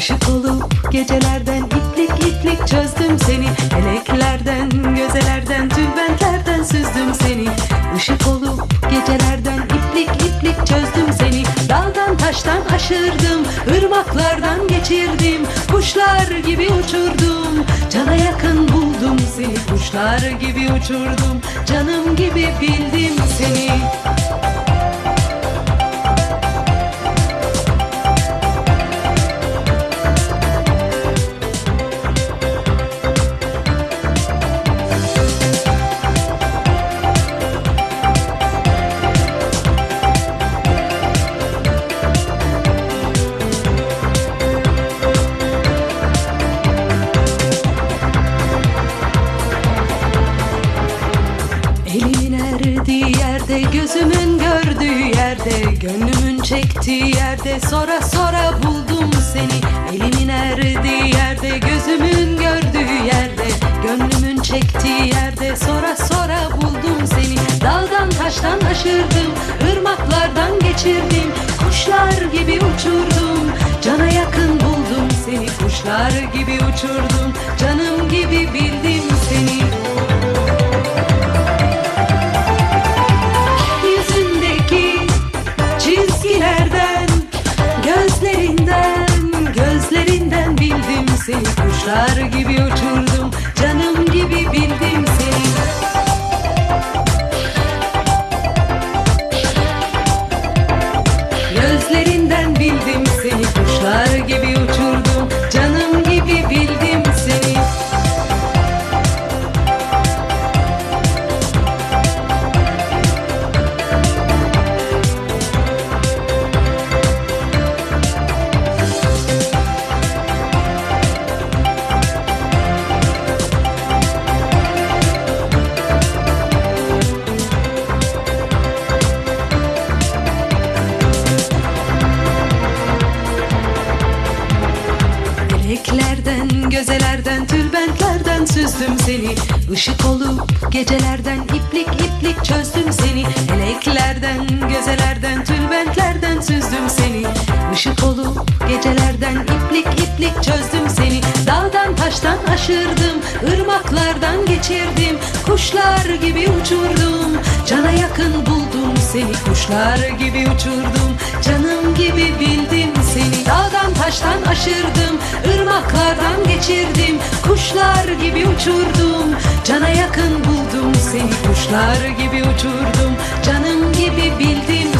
Işık olup gecelerden iplik iplik çözdüm seni. Eleklerden, gözelerden, tülbentlerden süzdüm seni. Işık olup gecelerden iplik iplik çözdüm seni. Dağdan taştan aşırdım, ırmaklardan geçirdim. Kuşlar gibi uçurdum, cana yakın buldum seni. Kuşlar gibi uçurdum, canım gibi bildim seni Elimin erdiği yerde, gözümün gördüğü yerde Gönlümün çektiği yerde, sonra sonra buldum seni. Elimin erdiği yerde, gözümün gördüğü yerde Gönlümün çektiği yerde, sonra sonra buldum seni. Dağdan taştan aşırdım, ırmaklardan geçirdim Kuşlar gibi uçurdum, cana yakın buldum seni Kuşlar gibi uçurdum, canım gibi bildim seni seni Kuşlar gibi uçurdum, süzdüm seni. Işık olup gecelerden iplik iplik çözdüm seni. Meleklerden, gözelerden, tülbentlerden süzdüm seni. Işık olup gecelerden iplik iplik çözdüm aşırdım, ırmaklardan geçirdim Kuşlar gibi uçurdum, cana yakın buldum seni Kuşlar gibi uçurdum, canım gibi bildim seni Dağdan taştan aşırdım, ırmaklardan geçirdim Kuşlar gibi uçurdum, cana yakın buldum seni Kuşlar gibi uçurdum, canım gibi bildim